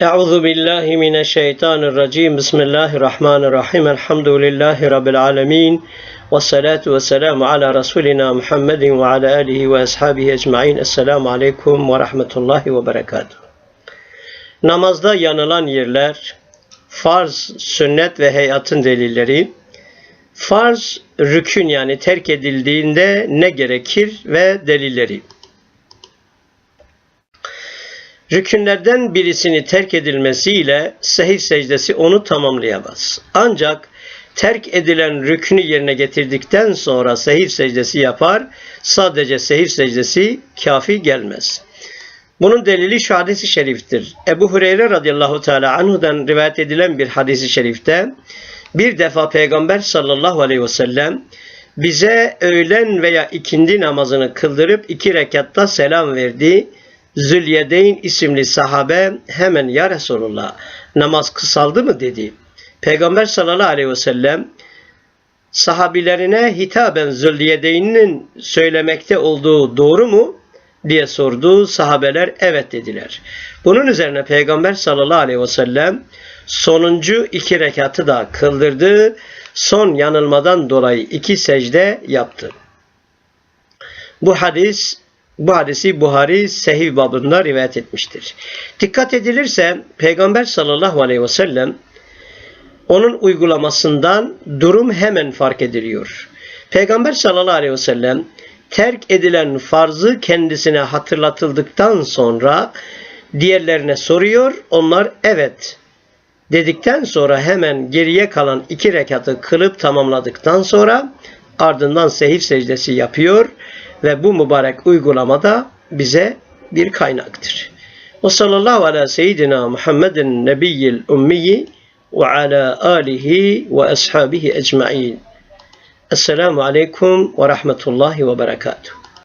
Euzu billahi mineşşeytanirracim. Bismillahirrahmanirrahim. Elhamdülillahi rabbil alamin. Ves salatu vesselamu ala rasulina Muhammedin ve ala alihi ve ashabihi ecmaîn. Esselamu aleyküm ve rahmetullahi ve berekatuh. Namazda yanılan yerler, farz, sünnet ve heyatın delilleri, farz, rükün yani terk edildiğinde ne gerekir ve delilleri. Rükünlerden birisini terk edilmesiyle sehif secdesi onu tamamlayamaz. Ancak terk edilen rükünü yerine getirdikten sonra sehif secdesi yapar. Sadece sehif secdesi kafi gelmez. Bunun delili şu hadisi şeriftir. Ebu Hureyre radıyallahu teala anhudan rivayet edilen bir hadisi şerifte bir defa Peygamber sallallahu aleyhi ve sellem bize öğlen veya ikindi namazını kıldırıp iki rekatta selam verdi. Zülyedeyn isimli sahabe hemen ya Resulullah namaz kısaldı mı dedi. Peygamber sallallahu aleyhi ve sellem sahabilerine hitaben Zülyedeyn'in söylemekte olduğu doğru mu diye sordu. Sahabeler evet dediler. Bunun üzerine Peygamber sallallahu aleyhi ve sellem sonuncu iki rekatı da kıldırdı. Son yanılmadan dolayı iki secde yaptı. Bu hadis bu hadisi Buhari Sehih babında rivayet etmiştir. Dikkat edilirse Peygamber sallallahu aleyhi ve sellem onun uygulamasından durum hemen fark ediliyor. Peygamber sallallahu aleyhi ve sellem terk edilen farzı kendisine hatırlatıldıktan sonra diğerlerine soruyor. Onlar evet dedikten sonra hemen geriye kalan iki rekatı kılıp tamamladıktan sonra ardından sehif secdesi yapıyor ve bu mübarek uygulamada bize bir kaynaktır. Ve sallallahu ala seyyidina Muhammedin nebiyyil ummiyi ve ala alihi ve ashabihi ecma'in. Esselamu aleyküm ve rahmetullahi ve berekatuhu.